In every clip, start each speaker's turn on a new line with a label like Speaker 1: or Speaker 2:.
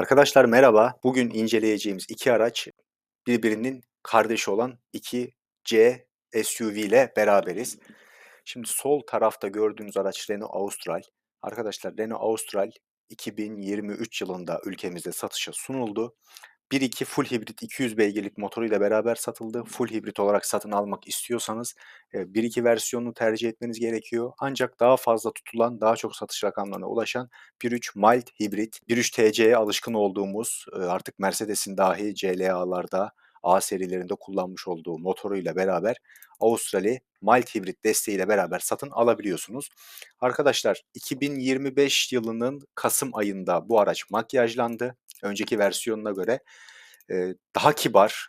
Speaker 1: Arkadaşlar merhaba. Bugün inceleyeceğimiz iki araç birbirinin kardeşi olan iki C SUV ile beraberiz. Şimdi sol tarafta gördüğünüz araç Renault Austral. Arkadaşlar Renault Austral 2023 yılında ülkemizde satışa sunuldu. 1.2 full hibrit 200 beygirlik motoruyla beraber satıldı. Full hibrit olarak satın almak istiyorsanız 1.2 versiyonunu tercih etmeniz gerekiyor. Ancak daha fazla tutulan, daha çok satış rakamlarına ulaşan 1.3 mild hibrit, 1.3 TC'ye alışkın olduğumuz artık Mercedes'in dahi CLA'larda A serilerinde kullanmış olduğu motoruyla beraber Avustrali mild hibrit desteğiyle beraber satın alabiliyorsunuz. Arkadaşlar 2025 yılının Kasım ayında bu araç makyajlandı. Önceki versiyonuna göre e, daha kibar,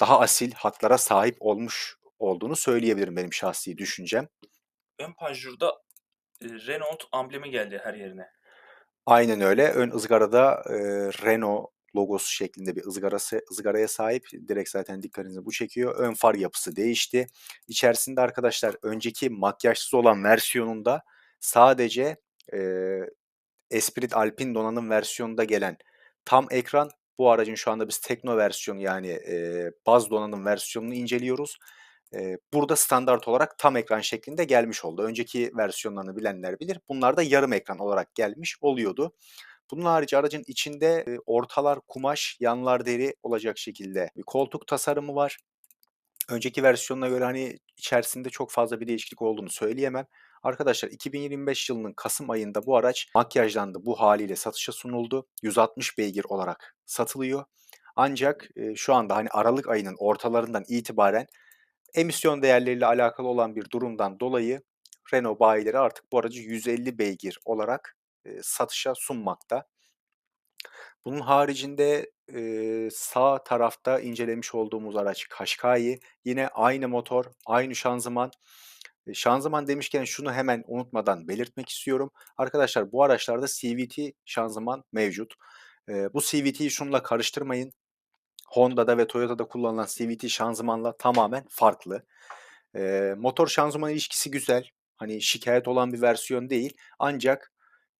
Speaker 1: daha asil hatlara sahip olmuş olduğunu söyleyebilirim benim şahsi düşüncem.
Speaker 2: Ön panjurda e, Renault amblemi geldi her yerine.
Speaker 1: Aynen öyle. Ön ızgarada e, Renault logosu şeklinde bir ızgarası, ızgaraya sahip. Direkt zaten dikkatinizi bu çekiyor. Ön far yapısı değişti. İçerisinde arkadaşlar önceki makyajsız olan versiyonunda sadece e, Esprit Alpine donanım versiyonunda gelen tam ekran bu aracın şu anda biz tekno versiyonu yani e, baz donanım versiyonunu inceliyoruz. E, burada standart olarak tam ekran şeklinde gelmiş oldu. Önceki versiyonlarını bilenler bilir. Bunlar da yarım ekran olarak gelmiş oluyordu. Bunun harici aracın içinde e, ortalar kumaş, yanlar deri olacak şekilde bir koltuk tasarımı var. Önceki versiyonuna göre hani içerisinde çok fazla bir değişiklik olduğunu söyleyemem. Arkadaşlar 2025 yılının Kasım ayında bu araç makyajlandı. Bu haliyle satışa sunuldu. 160 beygir olarak satılıyor. Ancak e, şu anda hani Aralık ayının ortalarından itibaren emisyon değerleriyle alakalı olan bir durumdan dolayı Renault bayileri artık bu aracı 150 beygir olarak e, satışa sunmakta. Bunun haricinde e, sağ tarafta incelemiş olduğumuz araç Qashqai. Yine aynı motor, aynı şanzıman. E, şanzıman demişken şunu hemen unutmadan belirtmek istiyorum. Arkadaşlar bu araçlarda CVT şanzıman mevcut. E, bu CVT'yi şunla karıştırmayın. Honda'da ve Toyota'da kullanılan CVT şanzımanla tamamen farklı. E, motor şanzıman ilişkisi güzel. Hani şikayet olan bir versiyon değil. Ancak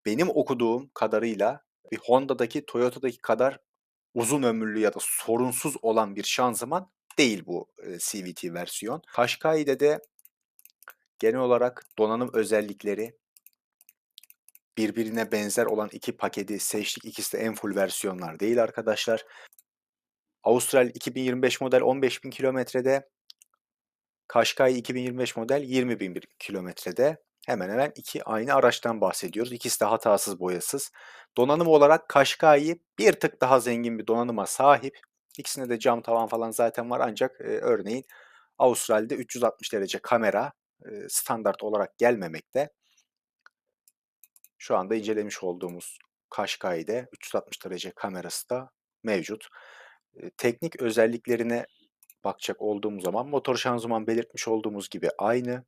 Speaker 1: benim okuduğum kadarıyla bir Honda'daki, Toyota'daki kadar uzun ömürlü ya da sorunsuz olan bir şanzıman değil bu e, CVT versiyon. Qashqai'de de genel olarak donanım özellikleri birbirine benzer olan iki paketi seçtik. İkisi de en full versiyonlar değil arkadaşlar. Austral 2025 model 15.000 kilometrede. Qashqai 2025 model 20.000 kilometrede. Hemen hemen iki aynı araçtan bahsediyoruz. İkisi de hatasız boyasız. Donanım olarak Qashqai bir tık daha zengin bir donanıma sahip. İkisinde de cam tavan falan zaten var ancak e, örneğin Avustral'de 360 derece kamera e, standart olarak gelmemekte. Şu anda incelemiş olduğumuz Qashqai'de 360 derece kamerası da mevcut. E, teknik özelliklerine bakacak olduğumuz zaman motor şanzıman belirtmiş olduğumuz gibi aynı.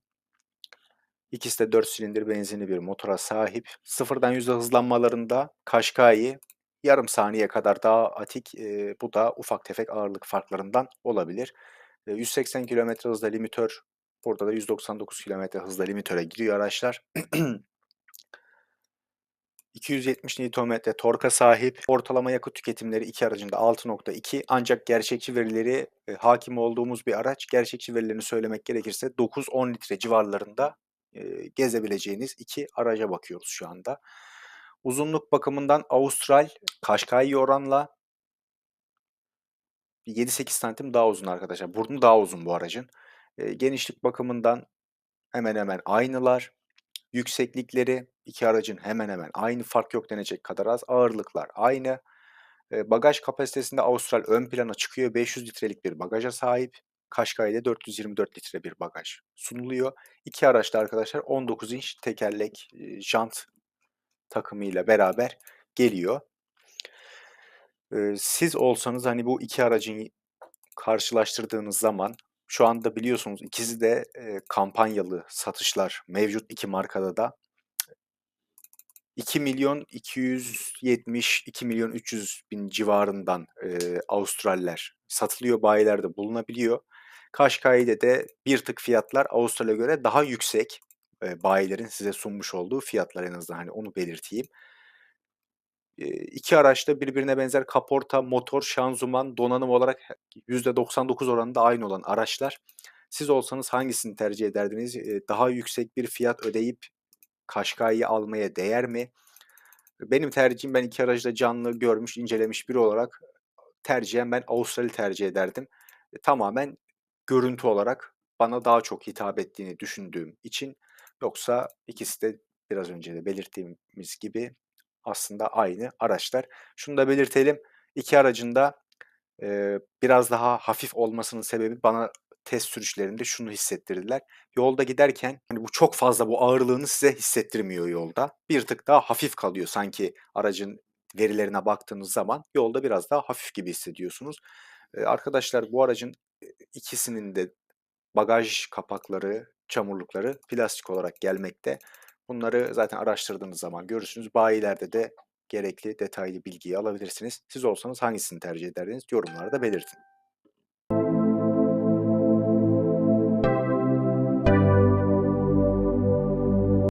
Speaker 1: İkisi de 4 silindir benzinli bir motora sahip. Sıfırdan yüzde hızlanmalarında Qashqai yarım saniye kadar daha atik. E, bu da ufak tefek ağırlık farklarından olabilir. E, 180 km hızla limitör. Burada da 199 km hızla limitöre giriyor araçlar. 270 Nm torka sahip. Ortalama yakıt tüketimleri iki aracında 6.2 ancak gerçekçi verileri e, hakim olduğumuz bir araç. Gerçekçi verilerini söylemek gerekirse 9-10 litre civarlarında gezebileceğiniz iki araca bakıyoruz şu anda. Uzunluk bakımından Austral Kaşkai oranla 7-8 santim daha uzun arkadaşlar. Burnu daha uzun bu aracın. Genişlik bakımından hemen hemen aynılar. Yükseklikleri iki aracın hemen hemen aynı fark yok denecek kadar az. Ağırlıklar aynı. Bagaj kapasitesinde Austral ön plana çıkıyor. 500 litrelik bir bagaja sahip. Kaşkay'da 424 litre bir bagaj sunuluyor. İki araçta arkadaşlar 19 inç tekerlek e, jant takımıyla beraber geliyor. siz olsanız hani bu iki aracın karşılaştırdığınız zaman şu anda biliyorsunuz ikisi de e, kampanyalı satışlar mevcut iki markada da. 2 milyon 270 2 milyon 300 bin civarından e, Avustraller satılıyor bayilerde bulunabiliyor. Kaşkay'da de bir tık fiyatlar Avustralya göre daha yüksek. E, bayilerin size sunmuş olduğu fiyatlar en azından hani onu belirteyim. Eee, 2 araç da birbirine benzer kaporta, motor, şanzıman, donanım olarak he %99 oranında aynı olan araçlar. Siz olsanız hangisini tercih ederdiniz? Eee, daha yüksek bir fiyat ödeyip Qashqai'yi almaya değer mi? Benim tercihim ben 2 aracı da canlı görmüş, incelemiş biri olarak tercihen ben Austral'i tercih ederdim. E, tamamen görüntü olarak bana daha çok hitap ettiğini düşündüğüm için. Yoksa ikisi de biraz önce de belirttiğimiz gibi aslında aynı araçlar. Şunu da belirtelim, 2 aracın da, eee, biraz daha hafif olmasının sebebi bana test sürüşlerinde şunu hissettirdiler. Yolda giderken, hani, bu çok fazla bu ağırlığını size hissettirmiyor yolda. Bir tık daha hafif kalıyor sanki aracın verilerine baktığınız zaman yolda biraz daha hafif gibi hissediyorsunuz. Eee, arkadaşlar bu aracın, ikisinin de bagaj kapakları, çamurlukları plastik olarak gelmekte. Bunları zaten araştırdığınız zaman görürsünüz. Bayilerde de gerekli detaylı bilgiyi alabilirsiniz. Siz olsanız hangisini tercih ederdiniz? Yorumlarda belirtin.